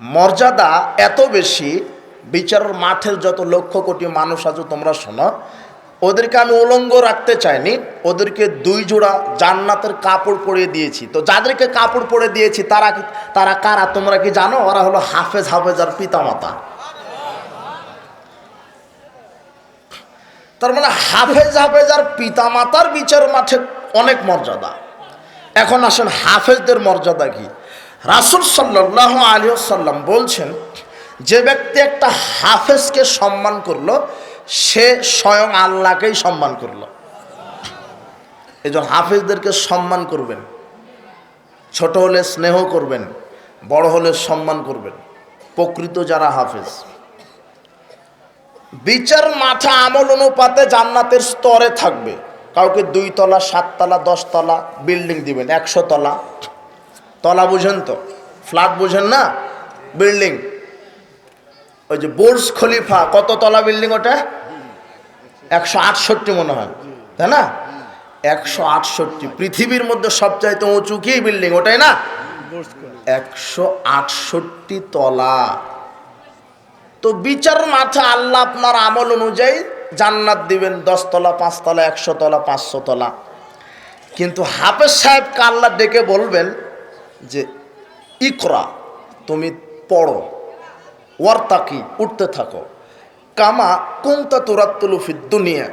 মর্যাদা এত বেশি, বিচারের মাঠের যত লক্ষ কোটি মানুষ আছে তোমরা শোনো, ওদেরকে আমি উলঙ্গ রাখতে চাইনি, ওদেরকে দুই জোড়া জান্নাতের কাপড় পরিয়ে দিয়েছি। তো যাদেরকে কাপড় পরে দিয়েছি, তারা তারা কারা? তোমরা কি জানো? ওরা হলো হাফেজ হাফেজার পিতামাতা। তার মানে হাফেজ হাফেজার পিতামাতার বিচার মাঠে অনেক মর্যাদা। এখন আসেন হাফেজদের মর্যাদা কি? রাসুল সাল্লাহ আলী সাল্লাম বলছেন, যে ব্যক্তি একটা হাফেজকে সম্মান করল, সে স্বয়ং আল্লাহকেই সম্মান করল। এই জন্য হাফেজদেরকে সম্মান করবেন। ছোট হলে স্নেহ করবেন, বড় হলে সম্মান করবেন। প্রকৃত যারা হাফেজ। বিচার মাঠা আমল অনুপাতে জান্নাতের স্তরে থাকবে। কাউকে দুই তলা সাততলা দশতলা বিল্ডিং দিবেন, একশো তলা। তলা বুঝেন তো, ফ্ল্যাট বুঝেন না, বিল্ডিং। ওই যে বোর্জ খলিফা, কত তলা বিল্ডিং ওটা? একশো আটষট্টি মনে হয়, তাই না? একশো আটষট্টি। পৃথিবীর মধ্যে সবচাইতে উঁচু কি বিল্ডিং? ওটাই না? একশো আটষট্টি তলা। তো বিচার মাথা আল্লাহ আপনার আমল অনুযায়ী জান্নাত দিবেন, দশতলা, পাঁচতলা একশো তলা পাঁচশো তলা কিন্তু হাফেজ সাহেবকে আল্লাহ ডেকে বলবেন যে ইকরা, তুমি পড়ো। ওয়ার্তাকি, উঠতে থাকো। কামা কোনটা তোরাত্তুলুফি দুনিয়া।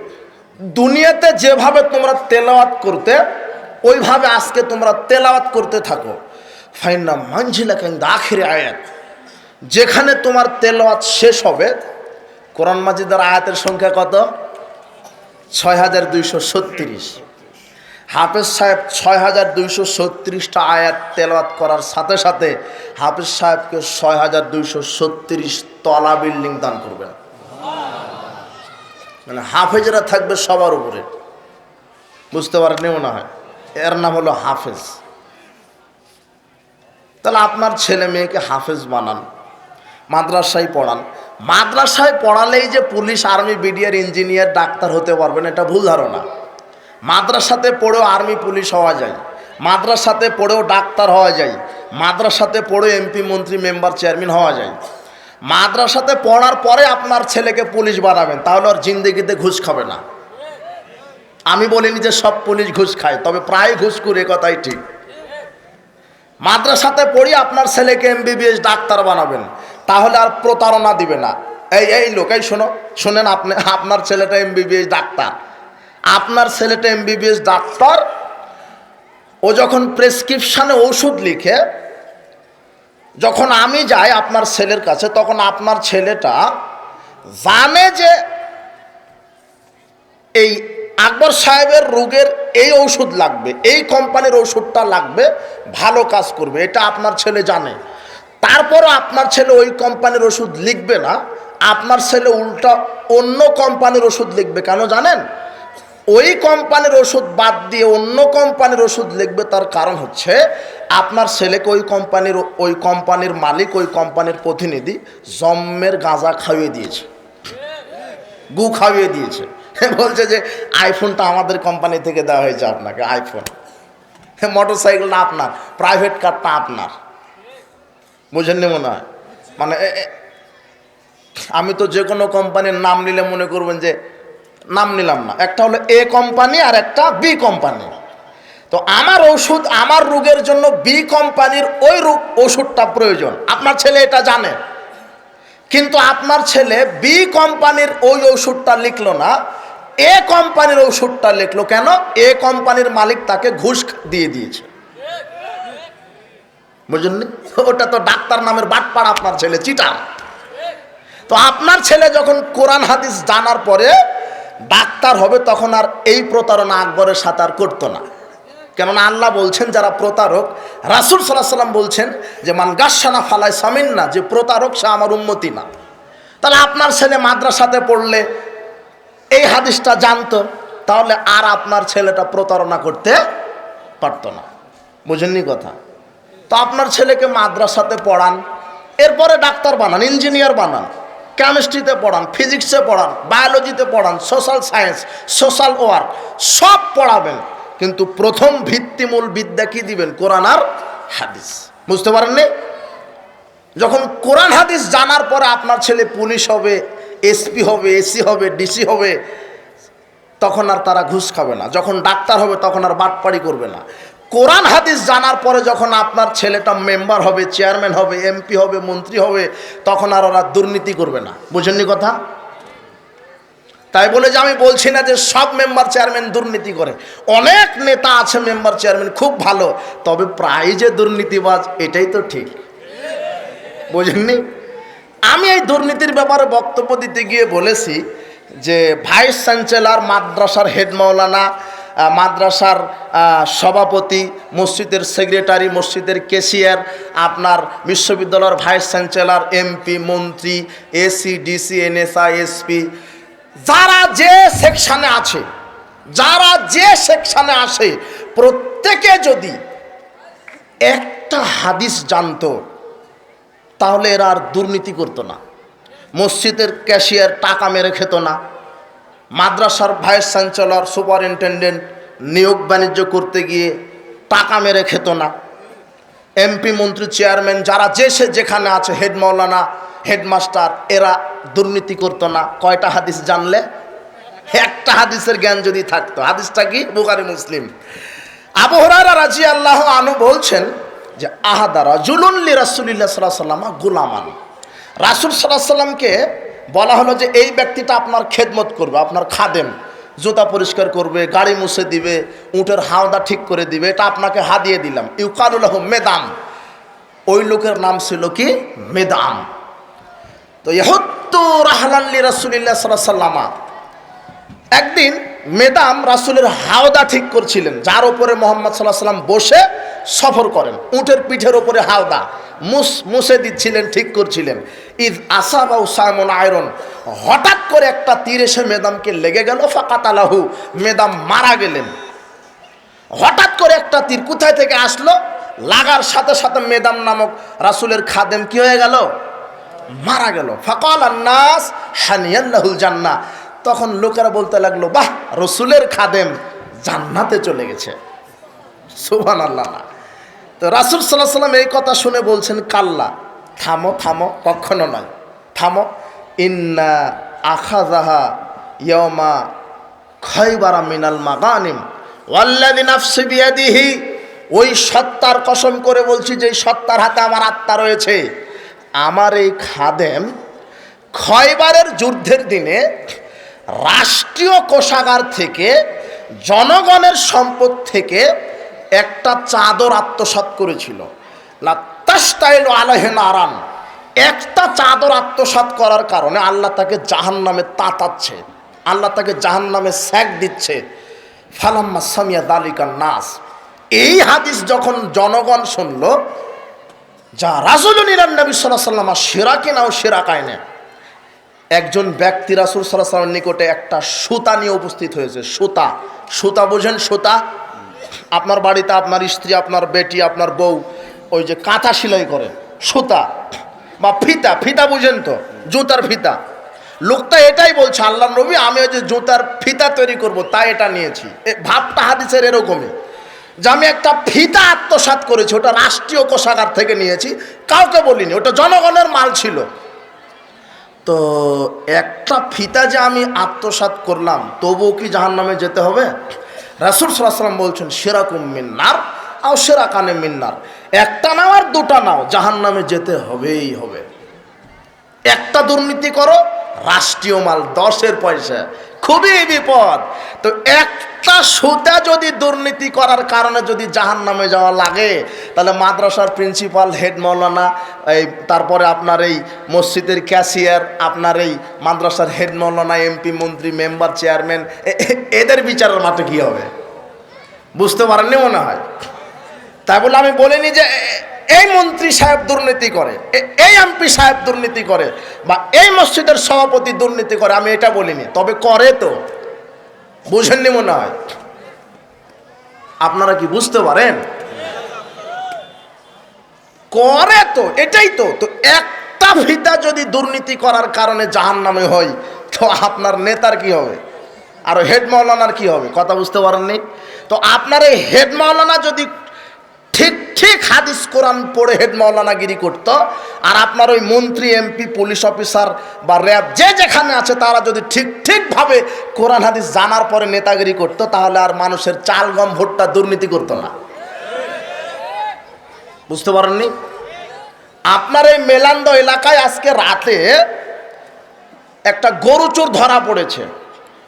দুনিয়াতে যেভাবে তোমরা তেলাওয়াত করতে, ওইভাবে আজকে তোমরা তেলাওয়াত করতে থাকো। ফাইনা মানঝিলা কিন্তু আখিরে আয়াত। যেখানে তোমার তেলাওয়াত শেষ হবে, কোরআন মাজিদের আয়াতের সংখ্যা কত? ছয় হাজার দুইশো ছত্রিশ। হাফেজ সাহেব ছয় হাজার দুইশো ছত্রিশটা আয়াত তেলাওয়াত করার সাথে সাথে হাফেজ সাহেবকে ছয় হাজার দুইশো ছত্রিশ তলা বিল্ডিং দান করবেন। মানে হাফেজরা থাকবে সবার উপরে। বুঝতে পারেননি মনে হয়? এর নাম হলো হাফেজ। তাহলে আপনার ছেলে মেয়েকে হাফেজ বানান, মাদ্রাসায় পড়ান। মাদ্রাসায় পড়ালেই যে police, army, BDR, engineer, doctor হতে পারবেন, এটা ভুল ধারণা। মাদ্রাসাতে পড়েও আর্মি পুলিশ হওয়া যায়, মাদ্রাসাতে পড়েও ডাক্তার হওয়া যায়, মাদ্রাসাতে পড়েও এমপি, মন্ত্রী, মেম্বার, চেয়ারম্যান হওয়া যায়। মাদ্রাসাতে পড়ার পরে আপনার ছেলেকে পুলিশ বানাবেন, তাহলে আর জিন্দগিতে ঘুষ খাবে না। আমি বলিনি যে সব পুলিশ ঘুষ খায়, তবে প্রায় ঘুষ করে কথাই ঠিক। মাদ্রাসাতে পড়ি আপনার ছেলেকে এমবিবিএস ডাক্তার বানাবেন, তাহলে আর প্রতারণা দিবে না। এই এই লোক, এই শোনো, শোনেন আপনি, আপনার ছেলেটা এমবিবিএস ডাক্তার। আপনার ছেলেটা এমবিবিএস ডাক্তার, ও যখন প্রেসক্রিপশানে ওষুধ লিখে, যখন আমি যাই আপনার ছেলের কাছে, তখন আপনার ছেলেটা জানে যে এই আকবর সাহেবের রোগের এই ওষুধ লাগবে, এই কোম্পানির ওষুধটা লাগবে, ভালো কাজ করবে, এটা আপনার ছেলে জানে। তারপরও আপনার ছেলে ওই কোম্পানির ওষুধ লিখবে না, আপনার ছেলে উল্টা অন্য কোম্পানির ওষুধ লিখবে, কেন জানেন? ওই কোম্পানির ওষুধ বাদ দিয়ে অন্য কোম্পানির ওষুধ লিখবে, তার কারণ হচ্ছে আপনার ছেলেকে ওই কোম্পানির ওই কোম্পানির মালিক, ওই কোম্পানির প্রতিনিধি জম্মের গাঁজা খাইয়ে দিয়েছে। গু খাইয়ে দিয়েছে। বলছে যে আইফোনটা আমাদের কোম্পানি থেকে দেওয়া হয়েছে আপনাকে আইফোন মোটর সাইকেলটা আপনার প্রাইভেট কারটা আপনার। বুঝেননি মনে হয়? মানে আমি তো যে কোনো কোম্পানির নাম নিলে মনে করবেন যে নাম নিলাম না। একটা হলো এ কোম্পানি আর একটা বি কোম্পানি তো আমার ওষুধ আমার রোগের জন্য বি কোম্পানির ওই রোগ ওষুধটা প্রয়োজন। আপনার ছেলে এটা জানে। কিন্তু আপনার ছেলে বি কোম্পানির ওই ওষুধটা লিখলো না। এ কোম্পানির ওষুধটা লিখলো কেন? এ কোম্পানির মালিক তাকে ঘুষ দিয়ে দিয়েছে। বুঝলেন ওটা তো ডাক্তার নামের বাটপাড়া আপনার ছেলে, চিটার। তো আপনার ছেলে যখন কোরআন হাদিস জানার পরে ডাক্তার হবে তখন আর এই প্রতারণা আকবরের সাথে আর করতো না। কেননা আল্লাহ বলছেন, যারা প্রতারক, রাসুল সাল্লাহ সাল্লাম বলছেন যে, মান গাসানা ফালাই সামিন না, যে প্রতারক সে আমার উন্নতি না। তাহলে আপনার ছেলে মাদ্রাসাতে পড়লে এই হাদিসটা জানতো, তাহলে আর আপনার ছেলেটা প্রতারণা করতে পারতো না। বুঝেননি কথা? তো আপনার ছেলেকে মাদ্রাসাতে পড়ান, এরপরে ডাক্তার বানান, ইঞ্জিনিয়ার বানান। কেমিস্ট্রিতে পড়ান ফিজিক্সে পড়ান বায়োলজিতে পড়ান সোশ্যাল সায়েন্স সোশ্যাল ওয়ার্ক সব পড়াবেন। কিন্তু প্রথম ভিত্তিমূল বিদ্যা কি দিবেন? কোরআন আর হাদিস। বুঝতে পারেননি? যখন কোরআন হাদিস জানার পরে আপনার ছেলে পুলিশ হবে এসপি হবে এসি হবে ডিসি হবে, তখন আর তারা ঘুষ খাবে না। যখন ডাক্তার হবে, তখন আর বাটপাড়ি করবে না। কোরআন হাদিস জানার পরে যখন আপনার ছেলেটা মেম্বার হবে, চেয়ারম্যান হবে, এমপি হবে, মন্ত্রী হবে, তখন আর ওরা দুর্নীতি করবে না। বুঝেননি কথা? তাই বলে যে আমি বলছি না যে সব মেম্বার চেয়ারম্যান দুর্নীতি করে। অনেক নেতা আছে মেম্বার চেয়ারম্যান, খুব ভালো। তবে প্রায় যে দুর্নীতিবাজ, এটাই তো ঠিক। বুঝেননি? আমি এই দুর্নীতির ব্যাপারে বক্তব্য দিতে গিয়ে বলেছি যে ভাইস চ্যান্সেলর, মাদ্রাসার হেড মৌলানা মাদ্রাসার সভাপতি, মসজিদের সেক্রেটারি মসজিদের কেশিয়ার আপনার বিশ্ববিদ্যালয়ের ভাইস চ্যান্সেলর এমপি মন্ত্রী এসি ডিসি এনএসআই এসপি যারা যে সেকশানে আছে, যারা যে সেকশানে আসে প্রত্যেকে যদি একটা হাদিস জানতো, তাহলে এরা আর দুর্নীতি করতো না। মসজিদের ক্যাশিয়ার টাকা মেরে খেত না। মাদ্রাসার ভাইস চ্যান্সেলর সুপারিনটেন্ডেন্ট নিয়োগ বাণিজ্য করতে গিয়ে টাকা মেরে খেত না। এমপি, মন্ত্রী, চেয়ারম্যান যারা যে সে যেখানে আছে, হেড মৌলানা হেডমাস্টার এরা দুর্নীতি করতো না। কয়টা হাদিস জানলে? একটা হাদিসের জ্ঞান যদি থাকতো। হাদিসটা কি? বুখারি, মুসলিম। আবহরারা রাজি আল্লাহ আনু বলছেন যে আহাদারা জুলুল্লি রাসুলিল্লাহ সাল্লাহ সাল্লামা গুলামান। রাসুল সাল্লাহ সাল্লামকে বলা হলো যে এই ব্যক্তিটা আপনার খেদমত করবে, আপনার খাদেম। জুতা পরিষ্কার করবে, গাড়ি মুছে দিবে, উটের হাওদা ঠিক করে দিবে, এটা আপনাকে হাদিয়ে দিলাম। ইউকালুল্লাহ মেদাম। ওই লোকের নাম ছিল কি? মেদাম। তো ইহত্তু রাহলাল্লি রাসুলিল্লাহ সাল্লাহ সাল্লামা। একদিন মেদাম রাসুলের হাওদা ঠিক করছিলেন, যার উপরে মোহাম্মদ সাল্লাহ সাল্লাম বসে সফর করেন, উটের পিঠের ওপরে হাওদা। মুস, মুছে দিচ্ছিলেন, ঠিক করছিলেন। ঈদ আসাবা সাইমন আয়রন। হঠাৎ করে একটা তীর এসে মেদামকে লেগে গেল, ফাকাতালাহু, মেদাম মারা গেলেন। হঠাৎ করে একটা তীর কোথায় থেকে আসলো? লাগার সাথে সাথে মেদাম নামক রাসুলের খাদেম কি হয়ে গেল? মারা গেল। ফকাল আন্নাস হানিয়াল্লাহুল জান্না। তখন লোকেরা বলতে লাগল, বাহ, রসুলের খাদেম জান্নাতে চলে গেছে। সুবান আল্লাহ তো রাসুল সাল্লাহ সাল্লাম এই কথা শুনে বলছেন, কাল্লা, থামো থামো, কখনো নয়। থামো। ইন্না আখাজাহা ইয়মা খয়বারা মিনাল মাগানিম। ওয়াল্লাদি নাফসি বিয়াদিহি। ওই সত্তার কসম করে বলছি যে সত্তার হাতে আমার আত্মা রয়েছে, আমার এই খাদেম খয়বারের যুদ্ধের দিনে রাষ্ট্রীয় কোষাগার থেকে জনগণের সম্পদ থেকে একটা চাদর আত্মসাৎ করেছিল। লাত্তাস্তাইল আলহেন আরাম একটা চাদর আত্মসাৎ করার কারণে আল্লাহ তাকে জাহান নামে তাতাচ্ছে, আল্লাহ তাকে জাহান নামে স্যাক দিচ্ছে। ফালাম্মা সামিয়া দালিকার নাস। এই হাদিস যখন জনগণ শুনল, যা নিরান নবী সাল্লাহ সাল্লামা সেরা কিনাও সেরা কায়নে একজন ব্যক্তি রাসুল সাল্লাহ সাল্লামের নিকটে একটা সুতা নিয়ে উপস্থিত হয়েছে। সুতা সুতা বোঝেন সুতা? আপনার বাড়িতে আপনার স্ত্রী, আপনার বেটি, আপনার বউ, ওই যে কাঁথা সেলাই করে, সুতা বা ফিতা ফিতা বুঝেন তো, জুতার ফিতা। লোকটা এটাই বলছে আল্লাহ নবী, আমি ওই যে জুতার ফিতা তৈরি করব, তাই এটা নিয়েছি। ভাবটা হাদিসের এরকমই। যে আমি একটা ফিতা আত্মসাৎ করেছি, ওটা রাষ্ট্রীয় কোষাগার থেকে নিয়েছি, কাউকে বলিনি, ওটা জনগণের মাল ছিল। তো একটা ফিতা যে আমি আত্মসাৎ করলাম, তবুও কি জাহান নামে যেতে হবে? রাসুল সাল্লাম বলছেন, সেরাকুম মিন্নার আর সেরা কানে মিন্নার। একটা নাও আর দুটা নাও জাহান নামে যেতে হবেই হবে। একটা দুর্নীতি করো, রাষ্ট্রীয় মাল দশের পয়সা। খুবই বিপদ। তো একটা সুতা যদি দুর্নীতি করার কারণে যদি জাহান নামে যাওয়া লাগে, তাহলে মাদ্রাসার প্রিন্সিপাল হেড মৌলানা, এই তারপরে আপনার এই মসজিদের ক্যাশিয়ার আপনার এই মাদ্রাসার হেড মৌলানা এমপি মন্ত্রী মেম্বার চেয়ারম্যান এদের বিচারের মাঠে কী হবে? বুঝতে পারেননি মনে হয়? তাই বলে আমি বলিনি যে এই মন্ত্রী সাহেব দুর্নীতি করে এই এমপি সাহেব দুর্নীতি করে, বা এই মসজিদের সভাপতি দুর্নীতি করে, আমি এটা বলিনি, তবে করে তো। বুঝেননি মনে হয়? আপনারা কি বুঝতে পারেন? করে তো, এটাই তো। তো একটা ফিতা যদি দুর্নীতি করার কারণে জাহান নামে হয় তো আপনার নেতার কি হবে? আর হেড মাওলানার কি হবে? কথা বুঝতে পারেননি? তো আপনার এই হেড মাওলানা যদি ঠিক ঠিক হাদিস কোরআন পড়ে হেড মৌলানাগিরি করতো। আর আপনার ওই মন্ত্রী, এমপি, পুলিশ অফিসার বা র্যাব যে যেখানে আছে, তারা যদি ঠিক, ঠিকভাবে কোরআন হাদিস জানার পরে নেতাগিরি করতো, তাহলে আর মানুষের চাল গম ভোটটা দুর্নীতি করতো না। বুঝতে পারেননি? আপনার এই মেলান্দ এলাকায় আজকে রাতে একটা গরু চোর ধরা পড়েছে।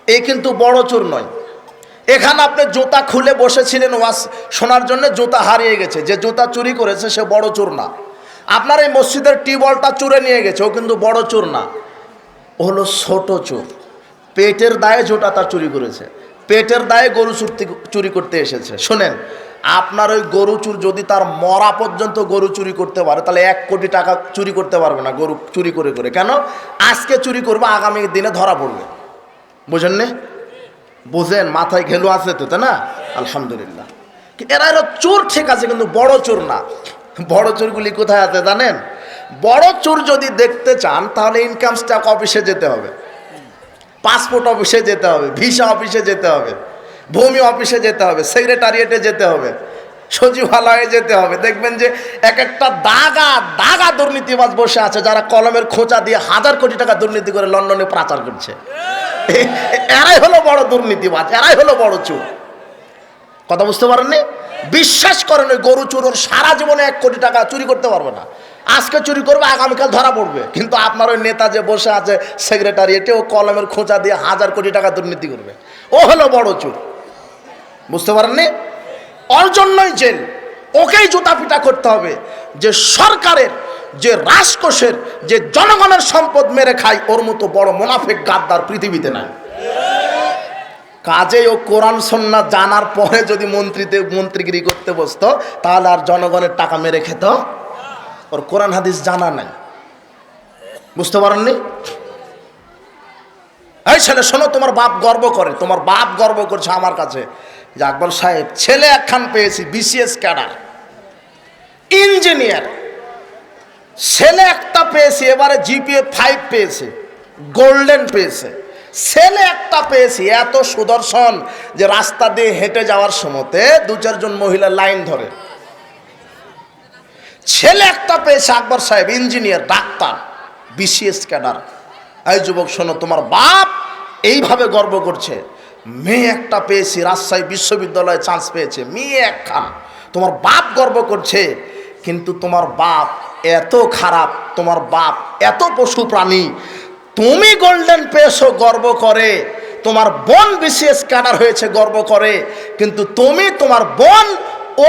এই কিন্তু বড় চোর নয়। এখানে আপনি জুতা খুলে বসেছিলেন ওয়াস শোনার জন্য, জুতা হারিয়ে গেছে। যে জুতা চুরি করেছে, সে বড় চোর না। আপনার এই মসজিদের টিউবওয়েলটা চুরে নিয়ে গেছে, ও কিন্তু বড় চোর না। হলো ছোট চোর। পেটের দায়ে জোটা তার চুরি করেছে। পেটের দায়ে গরু চুরতি, চুরি করতে এসেছে। শোনেন, আপনার ওই গরু চুর যদি তার মরা পর্যন্ত গরু চুরি করতে পারে, তাহলে এক কোটি টাকা চুরি করতে পারবে না গরু চুরি করে করে। কেন? আজকে চুরি করবে, আগামী দিনে ধরা পড়বে। বুঝেন নে বুঝেন, মাথায় ঘেলু আছে তো, তাই না? আলহামদুলিল্লাহ। এরা এরা চোর, ঠিক আছে, কিন্তু বড় চোর না। বড় চোরগুলি কোথায় আছে জানেন? বড় চোর যদি দেখতে চান, তাহলে ইনকাম স্ট্যাক অফিসে যেতে হবে। পাসপোর্ট অফিসে যেতে হবে ভিসা অফিসে যেতে হবে, ভূমি অফিসে যেতে হবে সেক্রেটারিয়েটে যেতে হবে। সচিবালয়ে যেতে হবে। দেখবেন যে এক একটা দাগা দাগা দুর্নীতিবাজ বসে আছে যারা কলমের খোঁচা দিয়ে হাজার কোটি টাকা দুর্নীতি করে লন্ডনে প্রচার করছে। এরাই হলো বড় দুর্নীতিবাজ, এরাই হলো বড় চোর। কথা বুঝতে পারেননি? বিশ্বাস করেন ওই গরু চোর সারা জীবনে এক কোটি টাকা চুরি করতে পারবে না। আজকে চুরি করবে, আগামীকাল ধরা পড়বে। কিন্তু আপনার ওই নেতা যে বসে আছে, সেক্রেটারিয়েটে, ও কলমের খোঁচা দিয়ে হাজার কোটি টাকা দুর্নীতি করবে। ও হলো বড় চোর। বুঝতে পারেননি? ওর জন্যই জেল ওকেই জুতা করতে হবে, যে সরকারের, যে রাজকোষের, যে জনগণের সম্পদ মেরে খায় ওর মতো বড় মোনাফেক গাদ্দার পৃথিবীতে নাই। কাজে ও কোরআন সন্না জানার পরে যদি মন্ত্রীতে, মন্ত্রীগিরি করতে বসতো, তাহলে আর জনগণের টাকা মেরে খেত। ওর কোরআন, হাদিস জানা নাই। বুঝতে পারেননি? এই ছেলে, শোনো, তোমার বাপ গর্ব করে, তোমার বাপ গর্ব করছে আমার কাছে। যে আকবর সাহেব, ছেলে একখান পেয়েছি বিসিএস ক্যাডার, ইঞ্জিনিয়ার। ছেলে একটা পেয়েছি, এবারে জিপিএ ফাইভ পেয়েছে গোল্ডেন পেয়েছে। ছেলে একটা পেয়েছি, এত সুদর্শন যে রাস্তা দিয়ে হেঁটে যাওয়ার সময়তে দু চারজন মহিলা লাইন ধরে। ছেলে একটা পেয়েছে, আকবর সাহেব, ইঞ্জিনিয়ার, ডাক্তার বিসিএস ক্যাডার। এই যুবক, শোনো, তোমার বাপ এইভাবে গর্ব করছে। মেয়ে একটা পেয়েছি, রাজশাহী বিশ্ববিদ্যালয়ে চান্স পেয়েছে। মেয়ে একখান। তোমার বাপ গর্ব করছে, কিন্তু তোমার বাপ এত খারাপ, তোমার বাপ এত পশু প্রাণী। তুমি গোল্ডেন পেয়েছ, গর্ব করে। তোমার বোন বিসিএস ক্যাডার হয়েছে, গর্ব করে। কিন্তু তুমি, তোমার বোন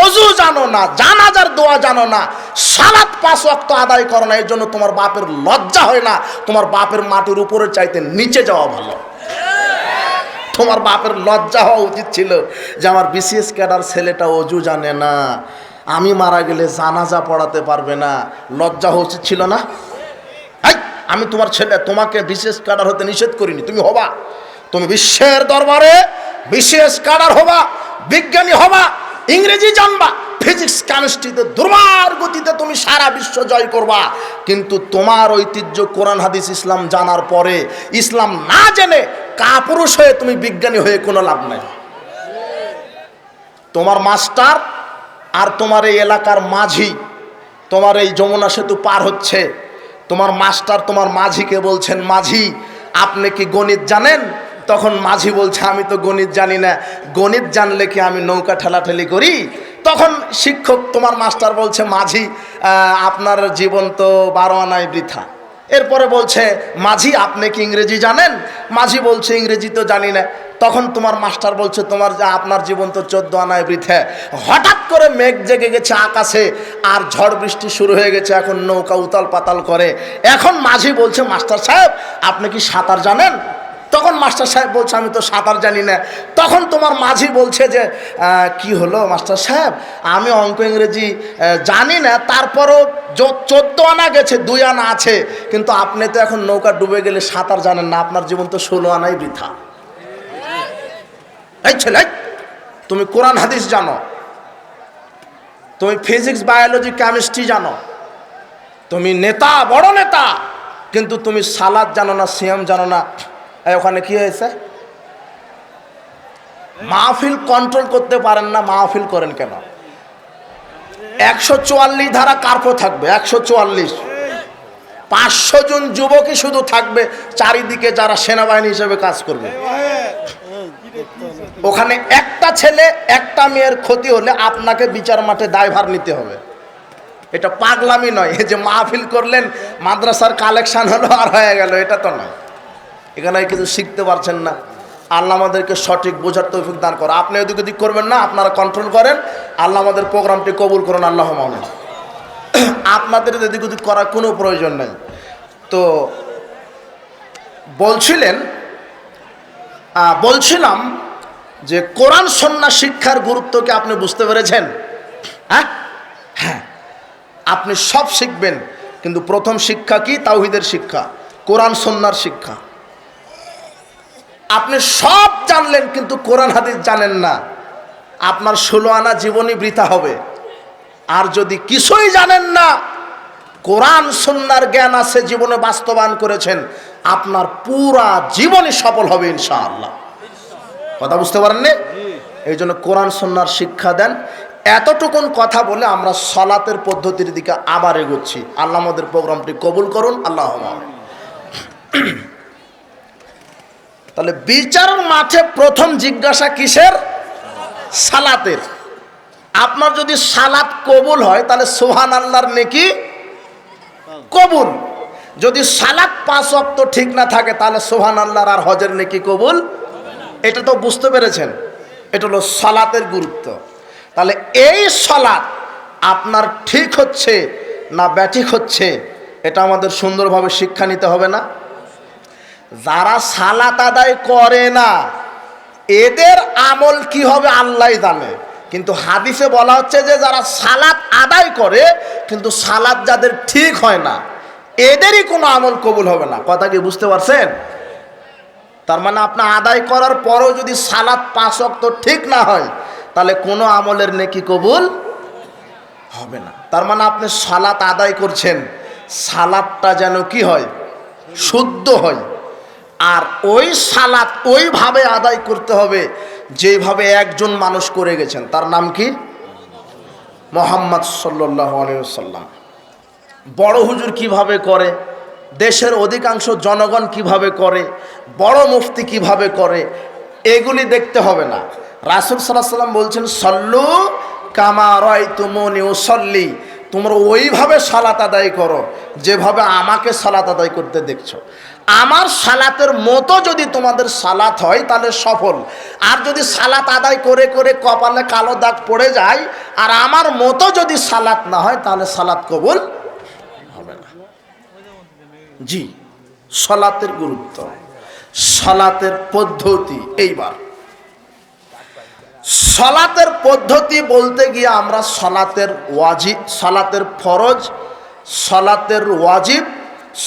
অজু জানো না, জানাজার দোয়া জানো না। সালাত পাঁচ অক্ত আদায় করো না, এর জন্য তোমার বাপের লজ্জা হয় না। তোমার বাপের মাটির উপরে চাইতে নিচে যাওয়া ভালো। তোমার বাপের লজ্জা হওয়া উচিত ছিল যে আমার বিসিএস ক্যাডার ছেলেটা অজু জানে না। আমি মারা গেলে জানাজা পড়াতে পারবে না। লজ্জা হওয়া উচিত ছিল না? আমি তোমার ছেলে, তোমাকে বিশেষ কাডার হতে নিষেধ করিনি। তুমি হবা। তুমি বিশ্বের দরবারে বিশেষ কাডার হবা, বিজ্ঞানী হবা, ইংরেজি জানবা, ফিজিক্স, কেমিস্ট্রিতে দুর্বার গতিতে তুমি সারা বিশ্ব জয় করবা। কিন্তু তোমার ঐতিহ্য কোরআন, হাদিস, ইসলাম জানার পরে, ইসলাম না জেনে কাপুরুষ হয়ে তুমি বিজ্ঞানী হয়ে কোনো লাভ নাই। তোমার মাস্টার আর তোমার এই এলাকার মাঝি, তোমার এই যমুনা সেতু পার হচ্ছে, তোমার মাস্টার, তোমার মাঝিকে বলছেন, মাঝি, আপনি কি গণিত জানেন? তখন মাঝি বলছে, আমি তো গণিত জানি না। গণিত জানলে কি আমি নৌকা ঠেলাঠেলি করি? তখন শিক্ষক তোমার মাস্টার বলছে, মাঝি আপনার জীবন তো বারো আনায় বৃথা। এরপরে বলছে, মাঝি, আপনি কি ইংরেজি জানেন? মাঝি বলছে, ইংরেজি তো জানি না। তখন তোমার মাস্টার বলছে, তোমার যা, আপনার জীবন তো চোদ্দ আনায় বৃথে হঠাৎ করে মেঘ জেগে গেছে আকাশে, আর ঝড় বৃষ্টি শুরু হয়ে গেছে, এখন নৌকা উতাল পাতাল করে। এখন মাঝি বলছে, মাস্টার সাহেব, আপনি কি সাঁতার জানেন? তখন মাস্টার সাহেব বলছে, আমি তো সাঁতার জানি না। তখন তোমার মাঝি বলছে যে কি হলো মাস্টার সাহেব? আমি অঙ্ক ইংরেজি জানি না। তারপরও চোদ্দ আনা গেছে, দুই আনা আছে। কিন্তু আপনি তো এখন নৌকা ডুবে গেলে সাঁতার জানেন না। আপনার জীবন তো ষোলো আনাই বৃথা। এই ছেলে, তুমি কোরআন হাদিস জানো। তুমি ফিজিক্স, বায়োলজি, কেমিস্ট্রি জানো। তুমি নেতা, বড় নেতা। কিন্তু তুমি সালাদ জানো না, সিয়াম জানো না। ওখানে কি হয়েছে? মাহফিল কন্ট্রোল করতে পারেন না, মাহফিল করেন কেন? একশো চুয়াল্লিশ ধারা কার্পো থাকবে, একশো চুয়াল্লিশ। পাঁচশো জন যুবকই শুধু থাকবে, চারিদিকে যারা সেনাবাহিনী হিসেবে কাজ করবে। ওখানে একটা ছেলে, একটা মেয়ের ক্ষতি হলে আপনাকে বিচার মাঠে দায়ভার নিতে হবে। এটা পাগলামি নয় যে মাহফিল করলেন, মাদ্রাসার কালেকশন হলো আর হয়ে গেল, এটা তো নয়। এখানে কিছু শিখতে পারছেন না। আল্লাহ আমাদেরকে সঠিক বোঝার তৌফিক দান করো। আপনি ওদিক ওদিক করবেন না, আপনারা কন্ট্রোল করেন। আল্লাহ আমাদের প্রোগ্রামটি কবুল করুন, আল্লাহ মামুন আপনাদের এদিক ওদিক করার কোনো প্রয়োজন নেই। তো বলছিলেন বলছিলাম যে কোরআন সন্না শিক্ষার গুরুত্বকে আপনি বুঝতে পেরেছেন? হ্যাঁ? হ্যাঁ। আপনি সব শিখবেন, কিন্তু প্রথম শিক্ষা কি? তাওহিদের শিক্ষা। কোরআন সন্ন্যার শিক্ষা। আপনি সব জানলেন, কিন্তু কোরআন হাদিস জানেন না। আপনার ষোলো আনা জীবনই বৃথা হবে। আর যদি কিছুই জানেন না, কোরআন সন্ন্যার জ্ঞান আছে, জীবনে বাস্তবায়ন করেছেন, আপনার পুরা জীবনই সফল হবে ইনশাআল্লাহ। কথা বুঝতে পারেননি? এই জন্য কোরআন সন্ন্যার শিক্ষা দেন। এতটুকুন কথা বলে আমরা সলাতের পদ্ধতির দিকে আবার এগোচ্ছি। আল্লাহ আমাদের প্রোগ্রামটি কবুল করুন। আল্লাহ। তাহলে বিচার মাঠে প্রথম জিজ্ঞাসা কিসের? সালাতের। আপনার যদি সালাত কবুল হয়, তাহলে সোহান আল্লাহর নেকি কবুল। যদি সালাত পাঁচ অক্ত ঠিক না থাকে, তাহলে সোহান আল্লাহর আর হজের নেকি কবুল? এটা তো বুঝতে পেরেছেন। এটা হলো সালাতের গুরুত্ব। তাহলে এই সালাত আপনার ঠিক হচ্ছে না ব্যাঠিক হচ্ছে, এটা আমাদের সুন্দরভাবে শিক্ষা নিতে হবে না। যারা সালাত আদায় করে না, এদের আমল কি হবে আল্লাহ জানে। কিন্তু হাদিসে বলা হচ্ছে যে যারা সালাত আদায় করে, কিন্তু সালাত যাদের ঠিক হয় না, এদেরই কোনো আমল কবুল হবে না। কথা কি বুঝতে পারছেন? তার মানে আপনি আদায় করার পরও যদি সালাত পাঁচ অক্ত ঠিক না হয়, তাহলে কোনো আমলের নেকি কবুল হবে না। তার মানে আপনি সালাত আদায় করছেন সালাদটা যেন কি হয়? শুদ্ধ হয়। আর ওই সালাত ওইভাবে আদায় করতে হবে যেভাবে একজন মানুষ করে গেছেন। তার নাম কি? মোহাম্মদ সাল্লাহ সাল্লাম বড় হুজুর কীভাবে করে? দেশের অধিকাংশ জনগণ কীভাবে করে? বড় মুফতি কীভাবে করে? এগুলি দেখতে হবে না। রাসুল সাল্লাহ সাল্লাম বলছেন, সল্লু কামা রয় তুমনি ও সল্লি তোমরা ওইভাবে সালাত আদায় করো যেভাবে আমাকে সালাত আদায় করতে দেখছ। আমার সালাতের মতো যদি তোমাদের সালাত হয়, তাহলে সফল। আর যদি সালাত আদায় করে করে কপালে কালো দাগ পড়ে যায়, আর আমার মতো যদি সালাত না হয়, তাহলে সালাত কবুল হবে না। জি, সলাতের গুরুত্ব, সালাতের পদ্ধতি, এইবার। সলাতের পদ্ধতি বলতে গিয়ে আমরা সলাতের ওয়াজিব সলাতের ফরজ, সলাতের ওয়াজিব,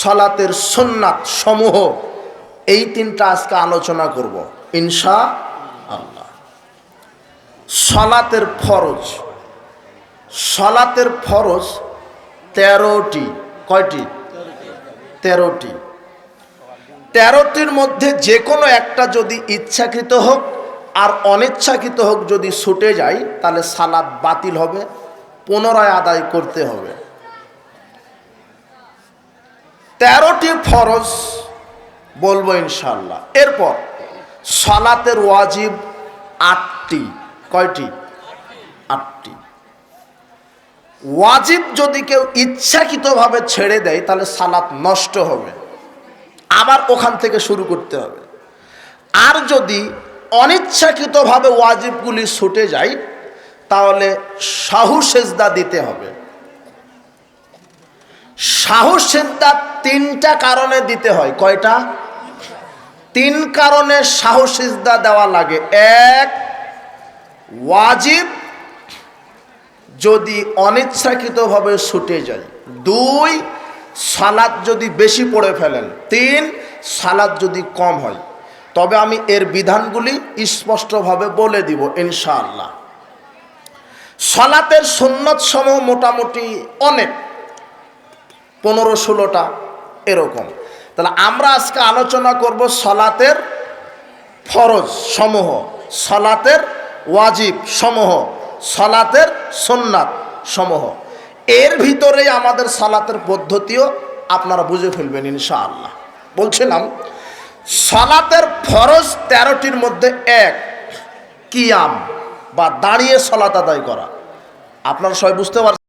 সলাতের সুন্নাত সমূহ। এই তিনটা আজকে আলোচনা করব, ইনশা আল্লাহ। সলাতের ফরজ সলাতের ফরজ তেরোটি, কয়টি? তেরোটি। তেরোটির মধ্যে যে কোনো একটা যদি ইচ্ছাকৃত হোক আর অনিচ্ছাকৃত হোক যদি ছুটে যায় তাহলে সালাদ বাতিল হবে, পুনরায় আদায় করতে হবে। তেরোটি ফরজ বলব ইনশাল্লাহ এরপর, সালাতের ওয়াজিব আটটি। কয়টি? আটটি। ওয়াজিব যদি কেউ ইচ্ছাকৃতভাবে ছেড়ে দেয়, তাহলে সালাত নষ্ট হবে। আবার ওখান থেকে শুরু করতে হবে। আর যদি অনিচ্ছাকৃতভাবে ওয়াজিবগুলি ছুটে যায়, তাহলে শাহু সেজদা দিতে হবে। শাহু সেজদা তিনটা কারণে দিতে হয়। কয়টা? তিন কারণে শাহু সেজদা দেওয়া লাগে। এক, ওয়াজিব যদি অনিচ্ছাকৃতভাবে ছুটে যায়। দুই সালাদ যদি বেশি পড়ে ফেলেন। তিন সালাদ যদি কম হয়। তবে আমি এর বিধানগুলি স্পষ্টভাবে বলে দিব, ইনশাআল্লাহ। সলাতের সুন্নত সমূহ মোটামুটি অনেক, পনেরো ষোলোটা এরকম। তাহলে আমরা আজকে আলোচনা করব সলাতের ফরজ সমূহ, সলাতের ওয়াজিব সমূহ, সলাতের সুন্নাত সমূহ। এর ভিতরেই আমাদের সালাতের পদ্ধতিও আপনারা বুঝে ফেলবেন, ইনশাআল্লাহ। বলছিলাম সালাতের ফরজ তেরোটির মধ্যে এক, কিয়াম বা দাঁড়িয়ে সলাত আদায় করা। আপনারা সবাই বুঝতে পারছেন?